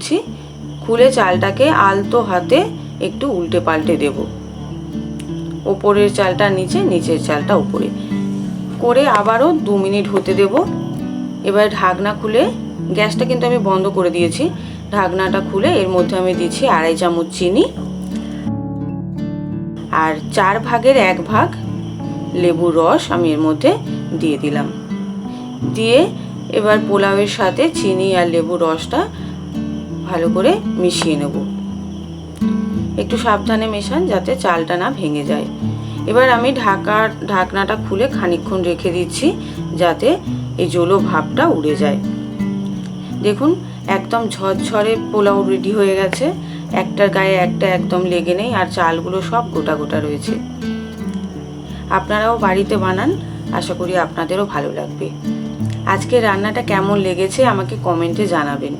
খুলছি খুলে চালটাকে আলতো হাতে একটু উল্টে পাল্টে দেব। ওপরের চালটা নিচে, নিচের চালটা উপরে। করে আবারও দু মিনিট হতে দেব। এবার ঢাকনা খুলে, গ্যাসটা কিন্তু আমি বন্ধ করে দিয়েছি। ঢাকনাটা খুলে এর মধ্যে আমি দিচ্ছি আড়াই চামচ চিনি আর চার ভাগের এক ভাগ লেবুর রস আমি এর মধ্যে দিয়ে দিলাম। দিয়ে এবার পোলাওয়ের সাথে চিনি আর লেবুর রসটা ভালো করে মিশিয়ে নেব। একটু সাবধানে মেশান যাতে চালটা না ভেঙে যায়। এবার আমি ঢাকার ঢাকনাটা খুলে খানিকক্ষণ রেখে দিচ্ছি যাতে এই জলো ভাবটা উড়ে যায়। দেখুন, একদম ঝরঝরে পোলাও রেডি হয়ে গেছে। একটার গায়ে একটা একদম লেগে নেই আর চালগুলো সব গোটা গোটা রয়েছে। আপনারাও বাড়িতে বানান, আশা করি আপনাদেরও ভালো লাগবে। আজকে রান্নাটা কেমন লেগেছে আমাকে কমেন্টে জানাবেন।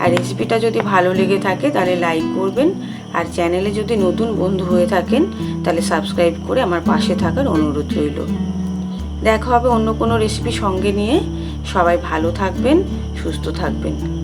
আর রেসিপিটা যদি ভালো লেগে থাকে তাহলে লাইক করবেন। আর চ্যানেলে যদি নতুন বন্ধু হয়ে থাকেন, তাহলে সাবস্ক্রাইব করে আমার পাশে থাকার অনুরোধ রইল। দেখা হবে অন্য কোনো রেসিপি সঙ্গে নিয়ে। সবাই ভালো থাকবেন, সুস্থ থাকবেন।